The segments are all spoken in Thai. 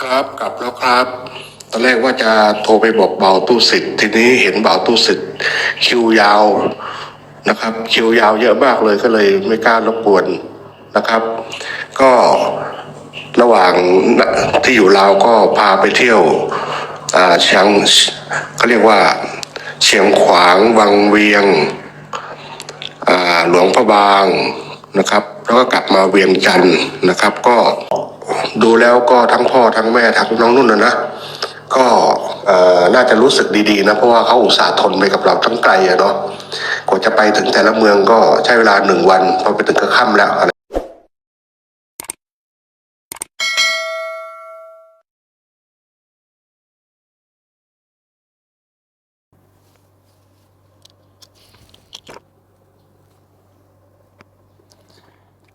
ครับกลับแล้วครับ ตอนแรกว่าจะโทรไปบอกเบาตู้สิทธิ์ทีนี้เห็นเบาตู้สิทธิ์คิวยาวนะครับ คิวยาวเยอะมากเลยก็เลยไม่กล้ารบกวนนะครับ ก็ระหว่างที่อยู่ลาวก็พาไปเที่ยวอ่าเชียงเขาเรียกว่า เชียงขวางวังเวียงหลวงพระบางนะครับ แล้วก็กลับมาเวียงจันทร์นะครับ ก็ ดูแล้วก็ทั้งพ่อทั้งแม่ทั้งน้องนุ่นนะนะก็น่าจะรู้สึกดีๆนะเพราะว่าเขาอุตส่าห์ทนไปกับเราทั้งไกลอะเนาะกว่าจะไปถึงแต่ละเมืองก็ใช้เวลาหนึ่งวันพอไปถึงก็ค่ำแล้ว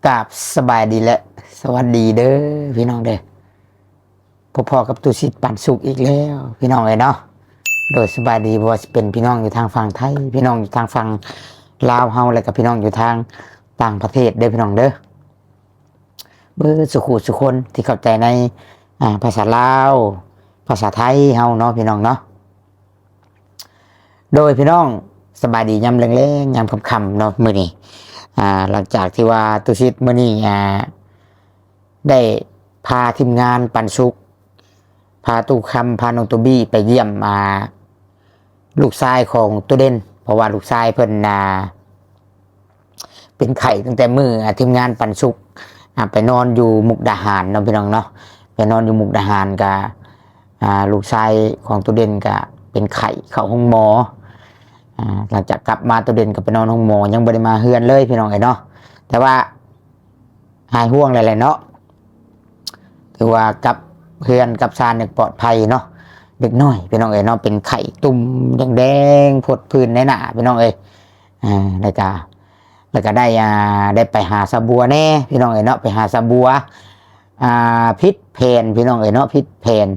กราบสบายดีและ สวัสดีเด้อพี่น้องเด้อพอๆกับตุสิทธิ์ปันสุขอีกแล้ว พี่น้องเลยเนาะโดยสบายดีบ่ว่าเป็นพี่น้องอยู่ทางฝั่งไทย พี่น้องอยู่ทางฝั่งลาวเฮาและกับพี่น้องอยู่ทางต่างประเทศเด้อพี่น้องเด้อเบอร์สุขุสุคนที่เข้าใจในอ่าภาษาลาว ภาษาไทยเฮาเนาะพี่น้องเนาะโดยพี่น้องสบายดียามแรงๆยามค่ำๆเนาะมื้อนี้อ่าหลังจากที่ว่าตุชิตมื่อนี้อ่า ได้พาทีมงานปันสุก พาตูคำพาน้องตูบี้ไปเยี่ยมมาลูกชายของตัวเด่นเพราะว่าลูกชายเพิ่นนาเป็นไข่ตั้งแต่มือทีมงานปันสุกไปนอนอยู่มุกดาหารเนาะพี่น้องเนาะไปนอนอยู่มุกดาหารกับลูกชายของตัวเด่นกับเป็นไข่เข้าห้องหมอหลังจากกลับมาตัวเด่นกับไปนอนห้องหมอยังบริมาเฮือนเลยพี่น้องไอ้เนาะแต่ว่าหายห่วงอะไรเนาะ ถือว่ากับเฮือนกับซานเนี่ยปลอดภัยเนาะเด็กน้อยพี่น้องเอ้ยเนาะเป็นไข่ตุ่มแดงๆผดพื้นในหน้าพี่น้องเอ้ยอ่าแล้วก็แล้วก็ได้อ่าได้ไปหาสบัวแน่พี่น้องเอ้ยเนาะไปหาสบัวอ่าพิษเพนพี่น้องเอ้ยเนาะพิษเพน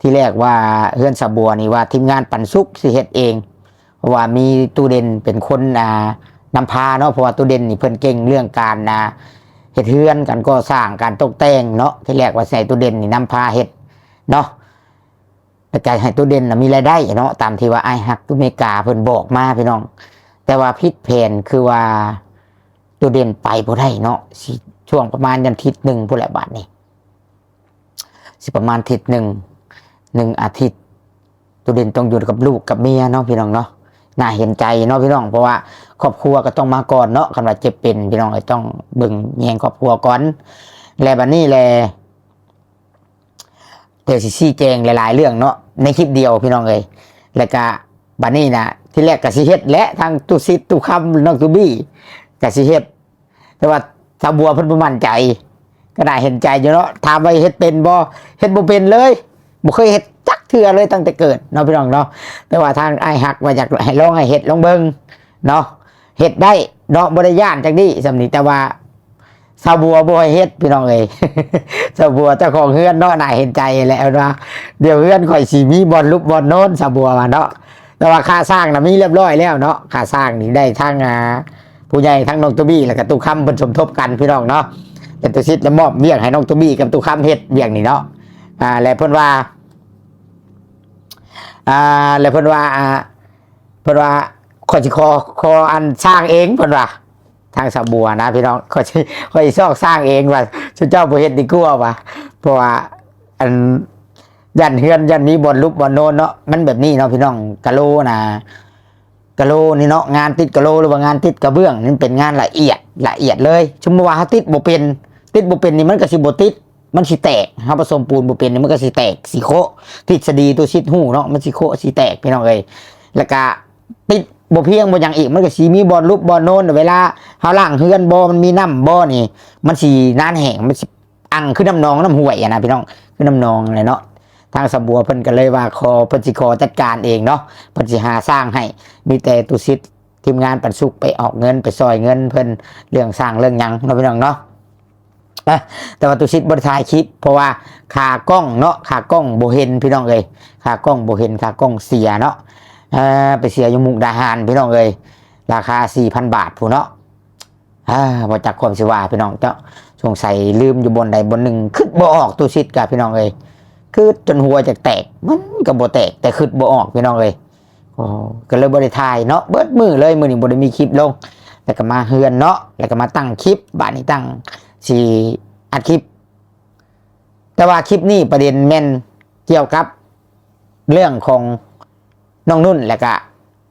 ที่แรกว่าเฮือนสบัวนี่ว่าทีมงานปันสุกสิเฮ็ดเองเพราะว่ามีตูเด่นเป็นคนอ่านำพาเนาะเพราะว่าตูเด่นนี่เพิ่นเก่งเรื่องการอ่า เฮ็ดเฮือนการก่อสร้างการตกแต่งเนาะที่แรกว่าใส่ตู้เด่นนี่นำพาเฮ็ดเนาะแต่ใจให้ตู้เด่นน่ะมีรายได้เนาะตามที่ว่าไอ้ฮักตู้เมกาเพิ่นบอกมาพี่น้อง แต่ว่าพิษเพนคือว่าตู้เด่นไปบ่ได้เนาะสิช่วงประมาณยันทิศหนึ่งพุ่นแหละบาทนี่สิประมาณทิศหนึ่งหนึ่งอาทิตย์ตัวเด่นต้องอยู่กับลูกกับเมียเนาะพี่น้องเนาะ น่าเห็นใจเนาะพี่น้องเพราะว่าครอบครัวก็ต้องมาก่อนเนาะคันว่าเจ็บเป็นพี่น้องก็ต้องเบิ่งแยงครอบครัวก่อนและบัดนี้แลเดี๋ยวสิชี้แจงหลาย ๆ เรื่องเนาะในคลิปเดียวพี่น้องเอ้ยแล้วก็บัดนี้นะที่แรกก็สิเฮ็ดและทางตุซิตุคำน้องตุบี้ก็สิเฮ็ดแต่ว่าชาวบัวเพิ่นบ่มั่นใจ ก็น่าเห็นใจอยู่เนาะถามว่าเฮ็ดเป็นบ่เฮ็ดบ่เป็นเลยบ่เคยเฮ็ด ทื่อเลยตั้งแต่เกิดเนาะพี่น้องเนาะแต่ว่าทางไอหักมาจากให้ลองให้เฮ็ดลองเบิงเนาะเฮ็ดได้เนาะบ่ได้ย่านจักนี้สำนีแต่ว่าสาวบัวบ่ให้เฮ็ดพี่น้องเอ้ยสาวบัวเจ้าของเฮือนเนาะน่าเห็นใจแหล้วนะเดี๋ยวเฮือนข่อยสิมีบอลลุกบอลโน้นสาวบัวว่าเนาะแต่ว่าค่าสร้างนะมีเรียบร้อยแล้วเนาะค่าสร้างนี่ได้ทั้งอ่าผู้ใหญ่ทั้งน้องตุบี้แล้วก็ตู้ค้ำเพิ่นสมทบกันพี่น้องเนาะเป็นตัวชิดแล้วมอบเบี้ยงให้น้องตัวบี้กับตัวข้ามเฮ็ดเบี้ยงนี่เนาะอ่าแล้วเพิ่นว่า อ่าแล้วเพิ่นว่าอ่าเพิ่นว่าขอสิขอขออันสร้างเองเพิ่นว่าทางสะบัวนะพี่น้องขอสิขอสิซอกสร้างเองว่าชุเจ้าบ่เฮ็ดดีกว่าว่ะเพราะว่าอันยันเฮือนยันนี้บนลุกบนโนนเนาะมันแบบนี้เนาะพี่น้องกะโลนะกะโลนี่เนาะงานติดกะโลหรือว่างานติดกระเบื้องนี่เป็นงานละเอียดละเอียดเลยสมมว่าเขาติดบ่เป็นติดบ่เป็นนี่มันก็สิบ่ติด มันสิแตกเฮาผสมปูนบ่เป็นนี่มันก็สิแตกสิโคทฤษฎีตัวชิดหูเนาะมันสิโคสิแตกพี่น้องเอ้ยแล้วก็ติดบ่เพียงบ่หยังอีกมันก็สิมีบอลรูปบอลโน้นเวลาเฮาล้างเฮือนบ่มันมีน้ำบ่นี่ มันสินานแห้งมันสิอังคือน้ำนองน้ำห้วยอะนะพี่น้องคือน้ำนองเลยเนาะทางสบัวเพิ่นก็เลยว่าขอเพิ่นสิขอจัดการเองเนาะเพิ่นสิหาสร้างให้ มีแต่ตุสิทธิ์ทีมงานปันสุกไปออกเงินไปซอยเงินเพิ่นเรื่องสร้างเรื่องหยังเนาะพี่น้องเนาะ นะแต่ว่าตุชิตบริทายคลิป เพราะว่าขากล้องเนาะขากล้องโบเห็นพี่น้องเอ้ยขากล้องโบเห็นขากล้องเสียเนาะเออไปเสียอยู่มุกดาหารพี่น้องเอ้ยราคาสี่พันบาทผู้เนาะอ่าบอจากความสิว่าพี่น้องเจ้าสงสัยลืมอยู่บนใดบนหนึ่งขึ้นบ่ออกตัวชิดกับพี่น้องเอ้ยคือจนหัวจะแตกมันก็บ่แตกแต่ขึ้นบ่ออกพี่น้องเอ้ยก็เลยบ่ได้ถ่ายเนาะเบิดมือเลยมื้อนี้บ่ได้มีคลิปลง แล้วก็มาเฮือนเนาะแล้วก็มาตั้งคลิปบัดนี้ตั้ง สิอัดคลิป แต่ว่าคลิปนี้ประเด็นแม่นเกี่ยวกับ เรื่องของน้องนุ่นแล้วก็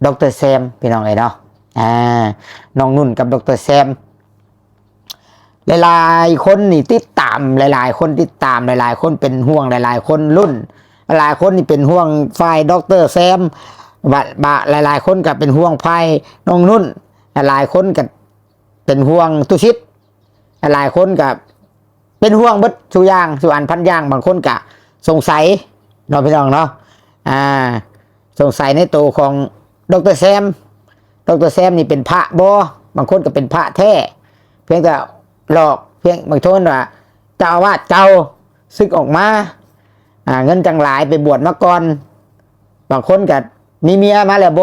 ดรแซมพี่น้องเอ้ยเนาะอ่าน้องนุ่นกับดรแซมหลายๆคนนี่ติดตามหลาย ๆ คนติดตามหลาย ๆ คนเป็นห่วงหลาย ๆ คนรุ่น หลายคนนี่เป็นห่วงฝ่ายดรแซมบะบะหลาย ๆ คนก็เป็นห่วงฝ่ายน้องนุ่น หลายๆคนก็เป็นห่วงตุชิต หลายคนก็เป็นห่วงบิดสุอยางสุอันพันยางบางคนก็สงสัยเนาะพี่น้องเนาะอ่า สงสัยในตัวของดรแซมดรแซมนี่เป็นพระบอบางคนก็เป็นพระแท้เพียงแต่หลอกเพียงบางทนว่าเจ้าวาสเก่าซึกออกมาอ่าเงินจังหลายไปบวชมาก่อน บางคนก็มีเมียมาแล้วบ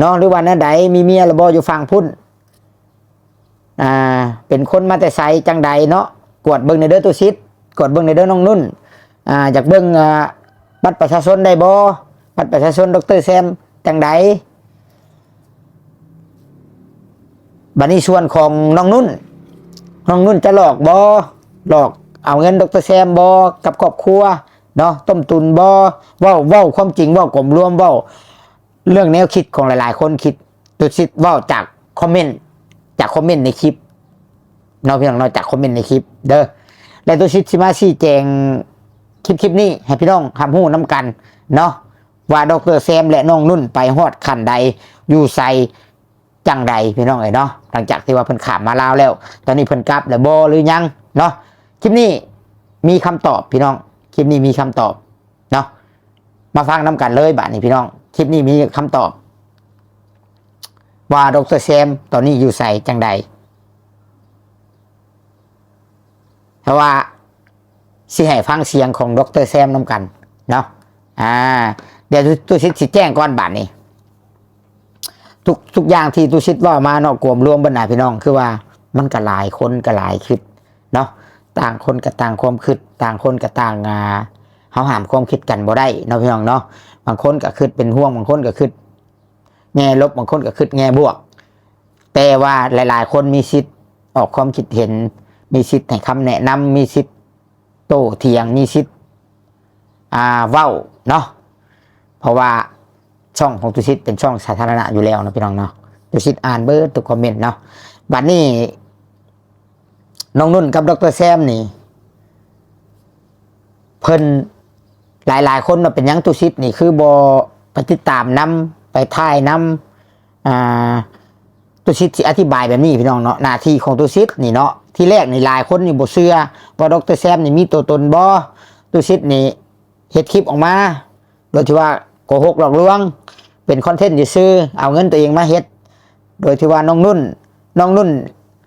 น้องหรือว่านั่นใดมีเมียแล้วบอยู่ฝั่งพุ่น อ่าเป็นคนมาแต่ไสจังใดเนาะกวดเบิ้งในเด้อตัวชิดกวดเบิ้งในเด้อน้องนุ่นอ่าอยากเบิ้งอ่าบัตรประชาชนได้บบัตรประชาชนดรแซมจังใดบันนี้ส่วนของน้องนุ่น น้องนุ่นจะหลอกบอหลอกเอาเงินดรแซมบอกับครอบครัวเนาะต้มตุนบอว้าว้าความจริงว้ากลมรวมว้าเรื่องแนวคิดของหลาย ๆ คนคิดตุชิดว้าจากคอมเมนต์ จากคอมเมนต์ในคลิปเนาะพี่น้องเนาจากคอมเมนต์ในคลิป เด้อและตุชิดสิมาชี้แจงคลิปคลิปนี้ให้พี่น้องทำหู้น้ำกันเนาะว่าดรแซมและน้องนุ่นไปฮอดขันใดอยู่ใส่จังใดพี่น้องเอ๋ยเนาะหลังจากที่ว่าเพิ่นขามมาลาวแล้ว ตอนนี้เพิ่นกลับแล้วบ่หรือยังเนาะคลิปนี้มีคำตอบพี่น้อง คลิปนี้มีคำตอบเนาะมาฟังน้กันเลยบัดนี้พี่น้อง คลิปนี้มีคำตอบ ว่าดรแซมตอนนี้อยู่ใส่จังใดเพราะว่าสิให้ฟังเสียงของดรแซมน้ำกันเนาะอ่า เดี๋ยวตัวชิดสิแจ้งก่อนบัดนี้ทุกทุกอย่างที่ตุชิดว่ามาเนาะกลมรวมบรรดาพี่น้องคือว่ามันก็หลายคนก็หลายคิดเนาะต่างคนก็ต่างความคิด ต่างคนก็ต่างอ่าเฮาหามความคิดกันบ่ได้เนาะพี่น้องเนาะบางคนก็คิดเป็นห่วงบางคนก็คิด แง่ลบบางคนก็คิดแง่บวก แต่ว่าหลาย ๆ คนมีสิทธิ์ออกความคิดเห็น มีสิทธิ์ให้คำแนะนำมีสิทธิ์โต้เถียงมีสิทธิ์อ่าเว้าเนาะเพราะว่าช่องของตุชิตเป็นช่องสาธารณะอยู่แล้วนะพี่น้องเนาะตุชิตอ่านเบิร์ดทุกคอมเมนต์เนาะบัดนี้น้องนุ่นกับดรแซมนี่ เพิ่นหลาย ๆ คนเนาเป็นยังตุชิตนี่คือบอปติดตามนำ ไปถ่ายนำอ่าตุชิตสิอธิบายแบบนี้พี่น้องเนาะหน้าที่ของตุชิตนี่เนาะที่แรกนี่หลายคนนี่บ่เชื่อว่าดรแซมนี่มีตัวตนบ่ตุชิตนี่เฮ็ดคลิปออกมาโดยที่ว่าโกหกหลอกลวง เป็นคอนเทนต์ซื้อเอาเงินตัวเองมาเฮ็ด โดยที่ว่าน้องนุ่นน้องนุ่น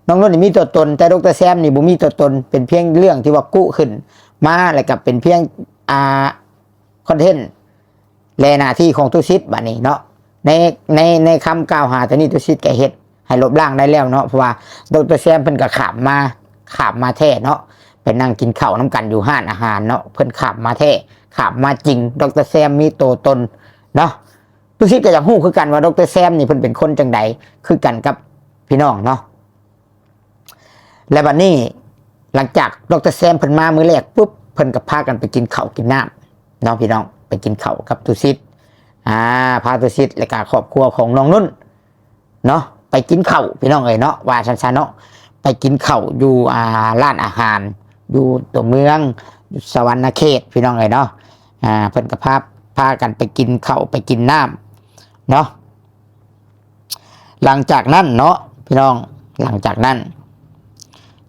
น้องนุ่นนี่มีตัวตน แต่ดรแซมนี่บ่มีตัวตน เป็นเพียงเรื่องที่ว่ากู้ขึ้น มาแล้วกับเป็นเพียงอ่าคอนเทนต์แลหน้าที่ของตุชิตบัดนี้เนาะ ในในในคำกล่าวหาตัวนี้ตุชิตก็เฮ็ดให้ลบล้างได้แล้วเนาะเพราะว่าดรแซมเพิ่นก็ขับมาขับมาแท้เนาะไปนั่งกินข้าวน้ำกันอยู่ห้านอาหารเนาะเพิ่นขับมาแท้ขับมาจริง ดรแซมมีตัวตนเนาะทุกชิดก็อยากฮู้คือกันว่าดรแซมนี่เพิ่นเป็นคนจังใดคือกันกับพี่น้องเนาะและบัดนี้หลังจากดรแซมเพิ่นมามื้อแรกปุ๊บเพิ่นก็พากันไปกินข้าวกินน้ำเนาะพี่น้องไปกินข้าวกับตุชิด อ่าพาตุชิดและก็ครอบครัวของน้องนุ่นเนาะไปกินข้าวพี่น้องเอ้ยเนาะว่าชันๆเนาะไปกินข้าวอยู่อ่าร้านอาหาร อยู่ตัวเมืองอยู่สวรรณเขตพี่น้องเอ้ยเนาะอ่าเพิ่นก็พาพากันไปกินข้าวไปกินน้ำเนาะหลังจากนั้นเนาะพี่น้องหลังจากนั้น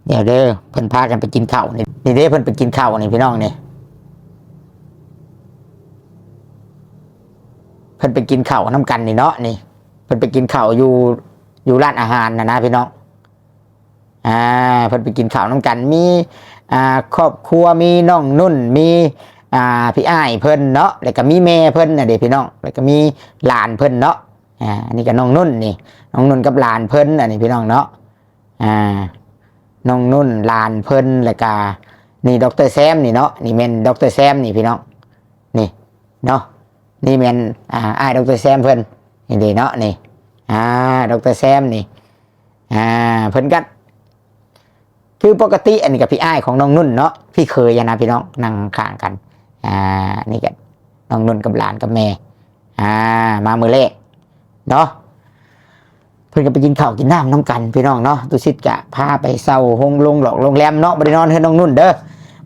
เดี๋ยวเด้อเพิ่นพากันไปกินข้าวนี่นี่เด้อเพิ่นไปกินข้าวนี่พี่น้องนี่ พิ่นไปกินข้าวน้ำกันนี่เนาะนี่ เพิ่นไปกินข้าวอยู่อยู่ร้านอาหารนะนะพี่น้องอ่าเพิ่นไปกินข้าวน้ำกันมีอ่าครอบครัวมีน้องนุ่นมีอ่าพี่อ้ายเพิ่นเนาะแล้วก็มีแม่เพิ่นนะเด็พี่น้องแล้วก็มีหลานเพิ่นเนาะอ่าอันนี้ก็น้องนุ่นนี่น้องนุ่นกับหลานเพิ่นอันนี้พี่น้องเนาะอ่าน้องนุ่นหลานเพิ่นแล้วก็นี่ดรแซมนี่เนาะนี่แม่นดรแซมนี่พี่น้องนี่เนาะ นี่แมนอ่าไอ้ดรแซมเพิ่นนี่ด้เนาะนี่อ่าดรแซมนี่อ่าเพิ่นก็คือปกติอันนี้กับพี่อ้ายของน้องนุ่นเนาะพี่เคยนะพี่น้องนั่งข้างกันอ่านี่กันน้องนุ่นกับหลานกับแม่อ่ามามือเลขเนาะเพื่อนก็ไปกินข้าวกินน้ำน้ำกันพี่น้องเนาะตุสิตกะพาไปเศร้าห้องลงหลอกโรงแรมเนาะบไดนอนเฮือนน้องนุ่นเด้อ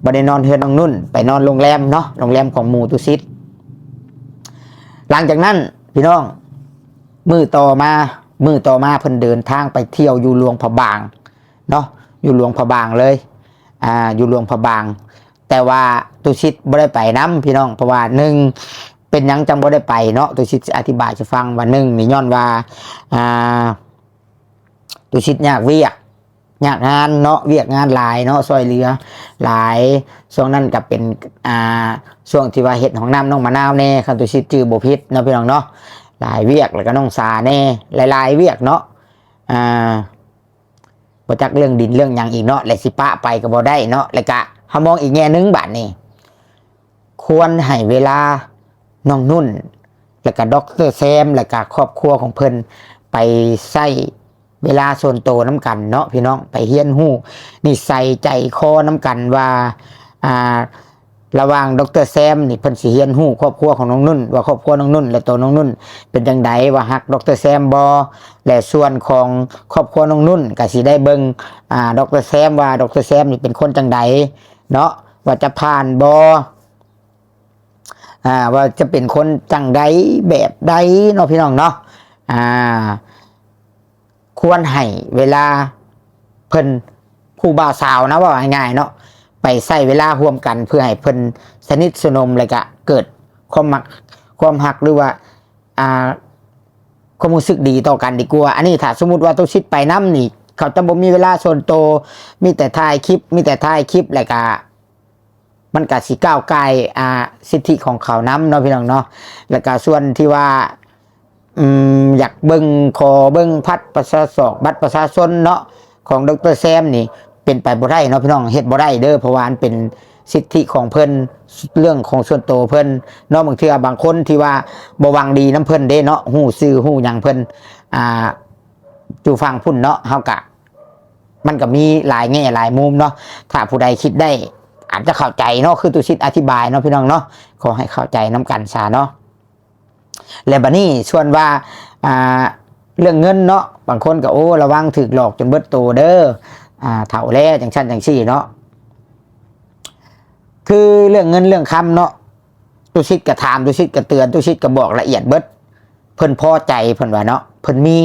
บไดนอนเฮือนน้องนุ่น ไปนอนโรงแรมเนาะโรงแรมของหมู่ตุสิต หลังจากนั้นพี่น้อง มือต่อมามือต่อมาเพิ่นเดินทางไปเที่ยวอยู่หลวงพะบางเนาะอยู่หลวงพะบางเลยอ่าอยู่หลวงพะบาง แต่ว่าตุชิตบ่ได้ไปน้ำพี่น้องเพราะว่าหนึ่งเป็นยังจังบ่ได้ไปเนาะตุชิตอธิบายจะฟังว่าหนึ่งนี่ย้อนว่าอ่าตุชิตยากเวียก ยากงานเนาะเวียกงานหลายเนาะซอยเรือหลายช่วงนั้นกับเป็นอ่าช่วงที่ว่าเห็ดของน้ำน้องมะนาวแน่คันตุชิตจือบพิษเนาะพี่น้องเนาะหลายเวียกแล้วก็น้องสาแน่หลายๆเวียกเนาะอ่าบ่จักเรื่องดินเรื่องหยังอีกเนาะและสิปะไปก็บ่ได้เนาะแล้วก็เฮามองอีกแง่นึงบัดนี้ควรให้เวลาน้องนุ่น แล้วก็ด็อกเตอร์แซม แล้วก็ครอบครัวของเพิ่นไปใส่ เวลาส่วนโตน้ำกันเนาะพี่น้องไปเฮียนหู้นี่ใส่ใจคอน้ำกันว่าอ่าระหว่างดรแซมนี่เพิ่นสิเฮียนหู้ครอบครัวของน้องนุ่น ว่าครอบครัวน้องนุ่น และตัวน้องนุ่น เป็นจังไดว่าฮักดรแซมบอและส่วนของครอบครัวน้องนุ่นก็สิได้เบิงอ่าดรแซมว่าดรแซมนี่เป็นคนจังไดเนาะว่าจะผ่านบออ่าว่าจะเป็นคนจังใดแบบใดเนาะพี่น้องเนาะอ่า ควรให้เวลาเพิ่นผู้บ่าวสาวนะว่าง่ายๆเนาะไปใส่เวลาร่วมกันเพื่อให้เพิ่นสนิทสนมเลยก็เกิดความมักความหักหรือว่าอ่าความรู้สึกดีต่อกันดีกว่า อันนี้ถ้าสมมติว่าต้องชิดไปน้ำนี่เขาจะบ่มีเวลาส่วนโต มีแต่ถ่ายคลิป มีแต่ถ่ายคลิปแล้วก็มันก็สิก้าวไกลอ่าสิทธิของเขาน้ำเนาะพี่น้องเนาะแล้วก็ส่วนที่ว่า อยากเบิ่งขอเบิ่งพัดประชาสอกบัตรประชาชนเนาะของดรแซมนี่เป็นไปบ่ได้เนาะพี่น้องเฮ็ดบ่ได้เด้อเพราะว่าเป็นสิทธิของเพิ่นเรื่องของส่วนตัวเพิ่นเนาะบางเทื่อบางคนที่ว่าบ่วังดีน้ำเพิ่นเด้เนาะฮู้ซื่อฮู้หยังเพิ่นอ่าจูฟังพุ่นเนาะเฮากะ มันก็มีหลายแง่หลายมุมเนาะถ้าผู้ใดคิดได้ อาจจะเข้าใจเนาะคือตุชิตอธิบายเนาะพี่น้องเนาะขอให้เข้าใจน้กันซาเนาะ และบัดนี้ชวนว่าอ่าเรื่องเงินเนาะบางคนก็โอ้ระวังถูกหลอกจนเบิดโตเด้ออ่าเถ่าแล่จังชั้นจังซี่เนาะคือเรื่องเงินเรื่องคำเนาะตุชิตก็ถามตุชิตก็เตือนตุชิตก็บอกละเอียดเบิดเพิ่นพอใจเพิ่นว่าเนาะเพิ่นมี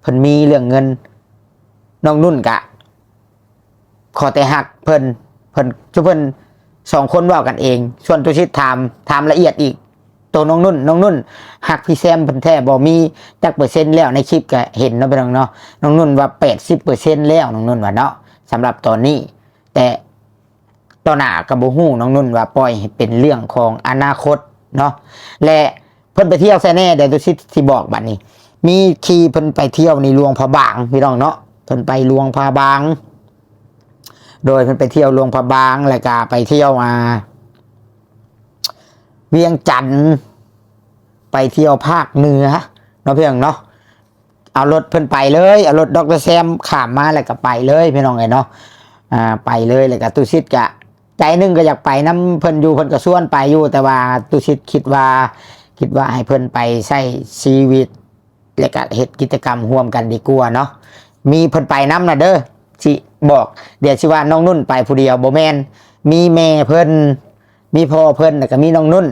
เพิ่นมีเรื่องเงินน้องนุ่นกะ ขอแต่หักเพิ่นเพิ่นชุเพิ่นสองคนว่ากันเอง ส่วนตุชิตถามถามละเอียดอีก ตัวน้องนุ่นน้องนุ่นหักพี่แซมเพิ่นแท้บ่มีจักเปอร์เซ็นต์แล้วในคลิปก็เห็นเนาะพี่น้องเนาะน้องนุ่นว่า 80เปอร์เซ็นต์แล้วน้องนุ่นว่าเนาะสำหรับตอนนี้ แต่ตอนหน้าก็บ่ฮู้น้องนุ่นว่าปล่อยให้เป็นเรื่องของอนาคตเนาะและเพิ่นไปเที่ยวแซ่แน่เดี๋ยวตุชิตสิบอกบัดนี้ มีขี่เพิ่นไปเที่ยวในหลวงพระบางพี่น้องเนาะเพิ่นไปหลวงพระบาง โดยเพิ่นไปเที่ยวหลวงพระบางแล้วก็ไปเที่ยวอ่า เวียงจันทน์ไปเที่ยวภาคเหนือเนาะพี่น้องเนาะเอารถเพิ่นไปเลยเอารถดรแซมขามมาแล้วก็ไปเลยพี่น้องเอ้ยเนาะอ่าไปเลยแล้วก็ตุชิตกะใจหนึงก็อยากไปน้ำเพิ่นอยู่เพิ่นก็ส่วนไปอยู่ แต่ว่าตุชิตคิดว่า คิดว่าให้เพิ่นไปใช้ชีวิต และก็เฮ็ดกิจกรรมร่วมกันดีกว่าเนาะมีเพิ่นไปน้ำนะเด้อสิบอก เดี๋ยวสิว่าน้องนุ่นไปผู้เดียวโบแมนมีแม่เพิ่น มีพ่อเพิ่นแล้วก็มีน้องนุ่น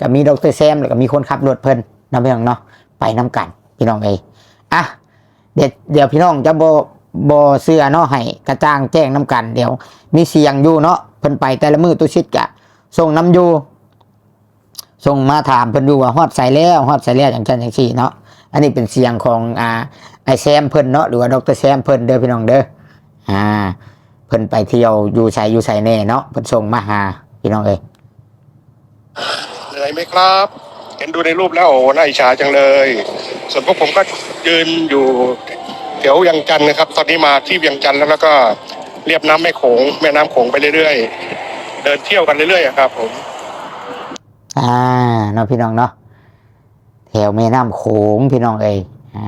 ก็มีดรแซมแล้วก็มีคนขับรถเพิ่นนำพี่น้องเนาะไปน้ำกัน พี่น้องเอ้ยอะเดี๋ยวเดี๋ยวพี่น้องจะบ่บ่เสื้อเนาะให้กระจ่างแจ้งน้ำกัน เดี๋ยวมีเสียงอยู่เนาะเพิ่นไปแต่ละมือตุชิดกะส่งน้ำอยู่ส่งมาถามเพิ่นดูว่าฮอดใส่แล้วฮอดใส่แล้วอย่างเช่นอย่างซี่เนาะอันนี้เป็นเสียงของอ่าไอแซมเพิ่นเนาะหรือว่าดรแซมเพิ่นเด้อพี่น้องเด้ออ่าเพิ่นไปเที่ยวอยู่ใส่อยู่ใส่แน่เนาะเพิ่นส่งมาหาพี่น้องเอ้ย เหนื่อยไหมครับ เห็นดูในรูปแล้วโอ้น่าอิจฉาจังเลย ส่วนพวกผมก็ยืนอยู่แถวเวียังจันนะครับ ตอนนี้มาที่เวียงจันแล้วแล้วก็เรียบน้ำแม่โขงแม่น้ำโขงไปเรื่อยๆ เดินเที่ยวกันเรื่อยๆครับผมอ่าเนาะพี่น้องเนาะแถวแม่น้ำโขงพี่น้องเอ้ยอ่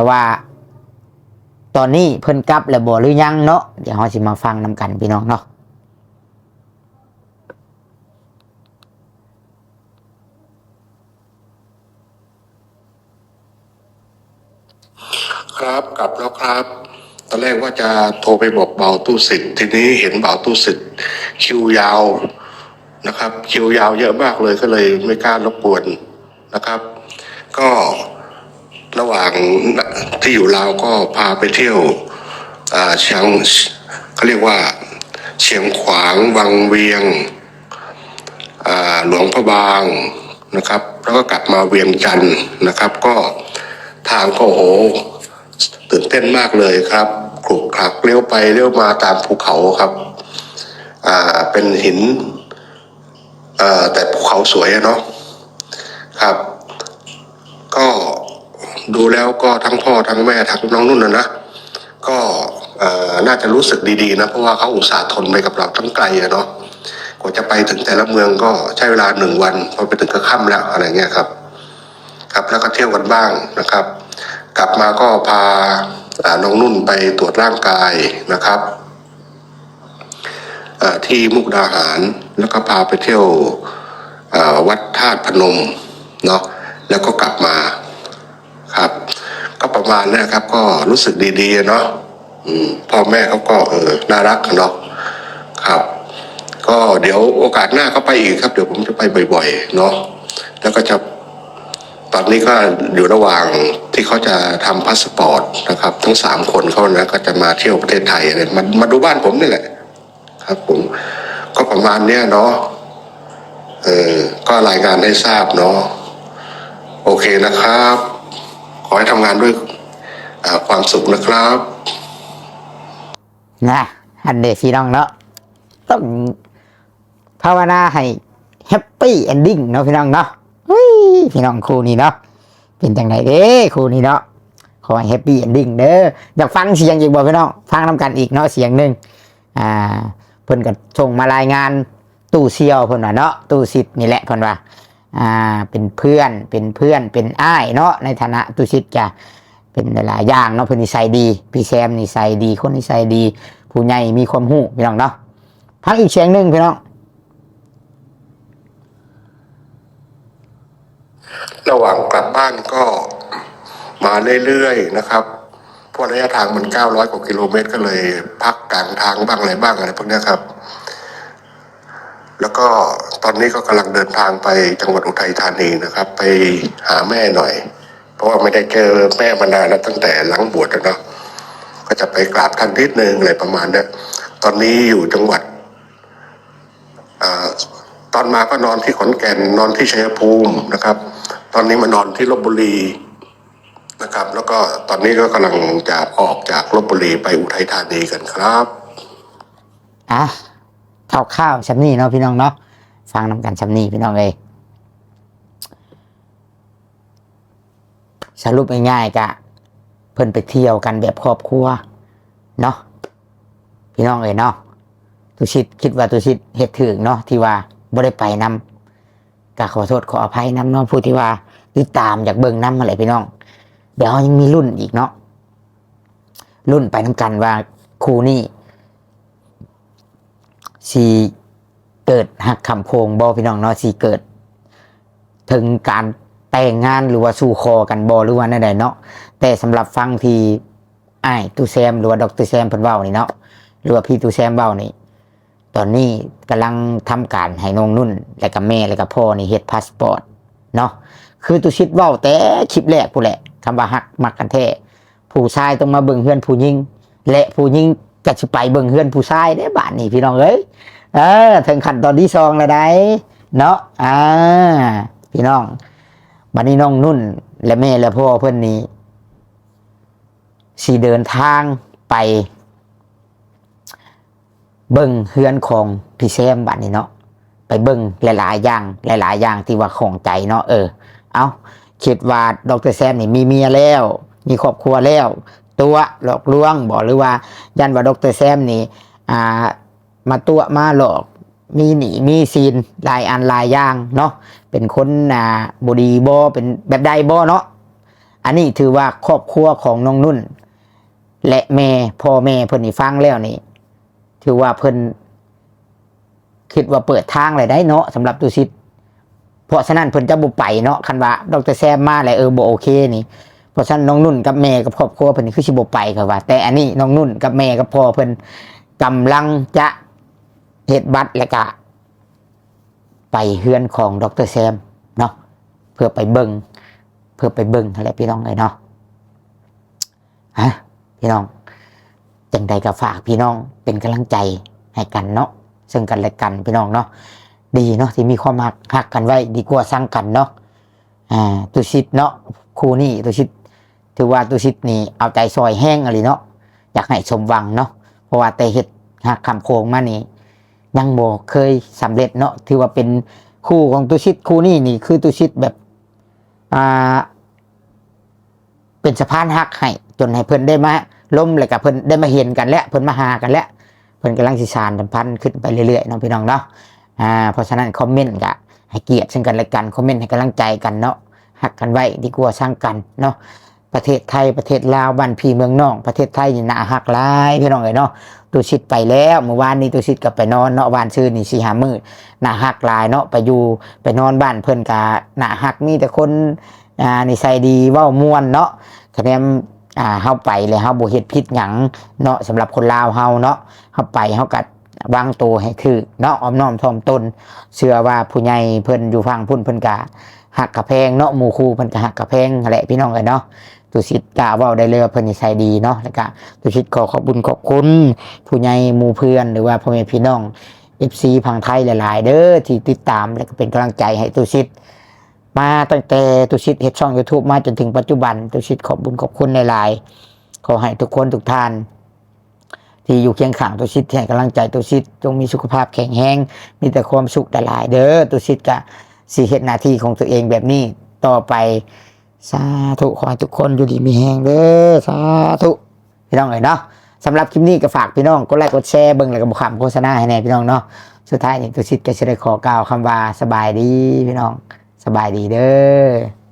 าว่า ตอนนี้เพิ่นกลับแล้วบ่หรือยังเนาะเดี๋ยวเราสิมาฟังนำกันพี่น้องเนาะ ครับกลับแล้วครับ ตอนแรกว่าจะโทรไปบอกเบาตู้สิทธิ์ทีนี้เห็นเบาตู้สิทธิ์คิวยาวนะครับ คิวยาวเยอะมากเลยก็เลยไม่กล้ารบกวนนะครับ ก็ระหว่างที่อยู่ลาวก็พาไปเที่ยวเชียงเขาเรียกว่า เชียงขวางวังเวียงหลวงพระบางนะครับ แล้วก็กลับมาเวียงจันทร์นะครับ ก็ทางก็โอ้โห ตื่นเต้นมากเลยครับขลุกขลักเลี้ยวไปเลี้ยวมาตามภูเขาครับ อ่าเป็นหินเอ่อแต่ภูเขาสวยอะเนาะครับ ก็ดูแล้วก็ทั้งพ่อทั้งแม่ทั้งน้องนุ่นนะนะก็น่าจะรู้สึกดีๆนะเพราะว่าเขาอุตส่าห์ทนไปกับเราทั้งไกลอะเนาะกว่าจะไปถึงแต่ละเมืองก็ใช้เวลาหนึ่งวันพอไปถึงก็ค่ำแล้วอะไรเงี้ยครับ ครับแล้วก็เที่ยวกันบ้างนะครับ กลับมาก็พาน้องนุ่นไปตรวจร่างกายนะครับที่มุกดาหารแล้วก็พาไปเที่ยววัดธาตุพนมเนาะแล้วก็กลับมาครับ ก็ประมาณนี้ครับ ก็รู้สึกดีๆเนาะพ่อแม่เขาก็เออน่ารักเนาะครับ ก็เดี๋ยวโอกาสหน้าก็ไปอีกครับ เดี๋ยวผมจะไปบ่อย ๆ เนาะแล้วก็จะ ตอนนี้ก็อยู่ระหว่างที่เขาจะทำพาสปอร์ตนะครับ ทั้งสามคนเขานะก็จะมาเที่ยวประเทศไทยอะไรมามาดูบ้านผมนี่แหละ ครับ ผม ก็ประมาณเนี้ยเนาะเออก็รายงานให้ทราบเนาะโอเคนะครับ ขอให้ทำงานด้วยความสุขนะครับนะอันเดพี่น้องเนาะต้องภาวนาให้แฮปปี้เอนดิ้งเนาะพี่น้องเนาะ เฮ้ยพี่น้องคู่นี้เนาะเป็นจังไดเด้คู่นี้เนาะขอให้แฮปปี้เอนดิ้งเด้ออยากฟังเสียงอีกบ่พี่น้องฟังนำกันอีกเนาะเสียงหนึ่งอ่าเพิ่นก็ส่งมารายงานตู้เซียวเพิ่นว่าเนาะตู้สิทธิ์นี่แหละเพิ่นว่าอ่าเป็นเพื่อนเป็นเพื่อนเป็นอ้ายเนาะในฐานะตู้สิทธิ์จะเป็นหลายอย่างเนาะเพิ่นนิสัยดี พี่แซมนิสัยดี คนนิสัยดี ผู้ใหญ่มีความหู้พี่น้องเนาะพักอีกเสียงหนึ่งพี่น้อง ระหว่างกลับบ้านก็มาเรื่อยๆนะครับเพราะระยะทางมัน900กว่ากิโลเมตร ก็เลย พักกลางทางบ้างอะไรบ้างอะไรพวกนี้ครับ แล้วก็ตอนนี้ก็กำลังเดินทางไปจังหวัดอุทัยธานีนะครับ ไปหาแม่หน่อย เพราะว่าไม่ได้เจอแม่มานานแล้วตั้งแต่หลังบวชแล้วเนาะก็จะไปกราบท่านนิดนึงอะไรประมาณนี้ตอนนี้อยู่จังหวัดอตอนมาก็นอนที่ขอนแก่นนอนที่ชัยภูมินะครับ ตอนนี้มานอนที่ลบบุรีนะครับ แล้วก็ตอนนี้ก็กำลังจะออกจากลบบุรีไปอุทัยธานีกันครับอะข้าวข้าวๆชำนี่เนาะพี่น้องเนาะฟังน้ำกันชำนี่พี่น้องเลยสรุปง่ายๆกะเพิ่นไปเที่ยวกันแบบครอบครัวเนาะพี่น้องเอ้ยเนาะตุชิตคิดว่าตุชิตเหตุถึงเนาะที่ว่าบ่ได้ไปนำ ก็ขอโทษขออภัยน้ำเนาะผู้ที่ว่าติดตามอยากเบิ่งน้ำมาเลยพี่น้อง เดี๋ยวยังมีรุ่นอีกเนาะรุ่นไปน้ำกันว่าครูนี่สีเกิดหักคำโพงบอพี่น้องเนาะสีเกิด ถึงการแต่งงานหรือว่าสู่คอกันบอหรือว่าใดๆเนาะแต่สำหรับฟังที่ไอ้ตูแซมหรือว่าดรแซมเพิ่นเว้านี่เนาะหรือว่าพี่ตูแซมเว้านี่ ตอนนี้กำลังทำการให้น้องนุ่น และกับแม่และกับพ่อนี่เฮ็ดพาสปอร์ตเนาะคือตุชิดเว้าแต่คลิปแรกผู้แหละคำว่าฮักมักกันแท้ผู้ชายต้องมาเบิ่งเฮือนผู้หญิงและผู้หญิงก็สิไปเบิ่งเฮือนผู้ชายได้บานนี้พี่น้องเอ้ยเออถึงขั้นตอนที่สองแล้วได้เนาะอ่าพี่น้องบันนี้น้องนุ่น และแม่และพ่อเพื่อนนี้สีเดินทางไป เบิ่งเฮือนของพี่แซมบัดนี้เนาะไปเบิ่งหลายๆอย่างหลายๆอย่างที่ว่าของใจเนาะเออ เอาคิดว่าดรแซมนี่มีเมียแล้ว มีครอบครัวแล้ว ตัวหลอกลวงบอกหรือว่า ยันว่าดรแซมนี่อ่ามาตัวมาหลอกมีหนีมีซีนลายอันลายอย่างเนาะเป็นคนอ่าบดีบอเป็นแบบใดบอเนาะอันนี้ถือว่าครอบครัวของน้องนุ่น และแม่พ่อแม่เพิ่นนี่ฟังแล้วนี่ ถือว่าเพิ่นคิดว่าเปิดทางเลยได้เนาะสำหรับตุสิตเพราะฉะนั้นเพิ่นจะบ่ไปเนาะคันว่าดรแซมมาแล้วเออบ่โอเคนี่เพราะฉะนั้นน้องนุ่นกับแม่กับครอบครัวเพิ่นคือสิบ่ไปครับว่า แต่อันนี้น้องนุ่นกับแม่กับพ่อเพิ่นกำลังจะเฮ็ดบัตรแล้วก็ไปเฮือนของดรแซมเนาะเพื่อไปเบิ่งเพื่อไปเบิ่งอะไรพี่น้องเลยเนาะฮะพี่น้อง จังใดก็ฝากพี่น้องเป็นกำลังใจให้กันเนาะซึ่งกันและกันพี่น้องเนาะดีเนาะที่มีความหักหักกันไว้ดีกว่าสร้างกันเนาะอ่าตุชิตเนาะครูนี่ตุชิตถือว่าตุชิตนี่เอาใจซอยแห้งอะไรเนาะอยากให้สมหวังเนาะเพราะว่าแต่เห็ดหักคำโคงมานี่ยังโบเคยสำเร็จเนาะถือว่าเป็นคู่ของตุชิตคู่นี่นี่คือตุชิตแบบอ่าเป็นสะพานหักให้จนให้เพิ่นได้มา ล้มเลยกับเพิ่นได้มาเห็นกันแล้วเพิ่นมาหากันแล้วเพิ่นกำลังสิสานสัมพันธ์ขึ้นไปเรื่อยๆเนาะพี่น้องเนาะอ่าเพราะฉะนั้นคอมเมนต์กะให้เกียรติซึ่งกันและกันคอมเมนต์ให้กำลังใจกันเนาะหักกันไว้ดีกว่าสร้างกันเนาะประเทศไทยประเทศลาวบ้านพี่เมืองน้องประเทศไทยนี่น่าหักหลายพี่น้องเอ้ยเนาะตูชิดไปแล้วเมื่อวานนี้ตูชิดกับไปนอนเนาะวานชื่อนี่สีหามืดน่าหักหลายเนาะไปอยู่ไปนอนบ้านเพิ่นกะน่าหักมีแต่คนอ่านิสัยดีเว้ามวนเนาะคะแนน อ่าเฮาไปเลยเฮาบ่เฮ็ดผิดหยังเนาะสำหรับคนลาวเฮาเนาะเฮาไปเฮากัดวางตัวให้คือเนาะอ้อมน้อมถ่อมตนเชื่อว่าผู้ใหญ่เพิ่นอยู่ฝั่งพุ่นเพิ่นกะหักกระแพงเนาะหมู่ครูเพิ่นก็หักกระแพงแหละพี่น้องเอ้ยเนาะตุสิตกล่าวเว้าได้เลยว่าเพิ่นนิสัยดีเนาะแล้วก็ตุสิตขอขอบคุญขอบคุณผู้ใหญ่หมู่เพื่อนหรือว่าพ่อแม่พี่น้อง FC พังไทยหลาย ๆ เด้อที่ติดตามและก็เป็นกำลังใจให้ตุสิต มาตั้งแต่ตุสิตเฮ็ดช่อง YouTube มาจนถึงปัจจุบัน ตุสิตขอบคุญขอบคุณในหลายขอให้ทุกคนทุกท่าน ที่อยู่เคียงข้างตุสิตให้กำลังใจตุสิตจงมีสุขภาพแข็งแรงมีแต่ความสุขแต่หลาย เด้อตุสิตก็สิเฮ็ดหน้าที่ของตัวเองแบบนี้ต่อไปสาธุขอให้ทุกคนอยู่ดีมีแหงเด้อสาธุพี่น้องเอ๋ยเนาะสำหรับคลิปนี้ก็ฝากพี่น้องกดไลค์กดแชร์เบิ่งแล้วก็บอกคำโฆษณาให้แน่พี่น้องเนาะสุดท้ายนี่ตัวชิดก็จะได้ขอกล่าวคำว่าสบายดีพี่น้อง สบายดีเด้อ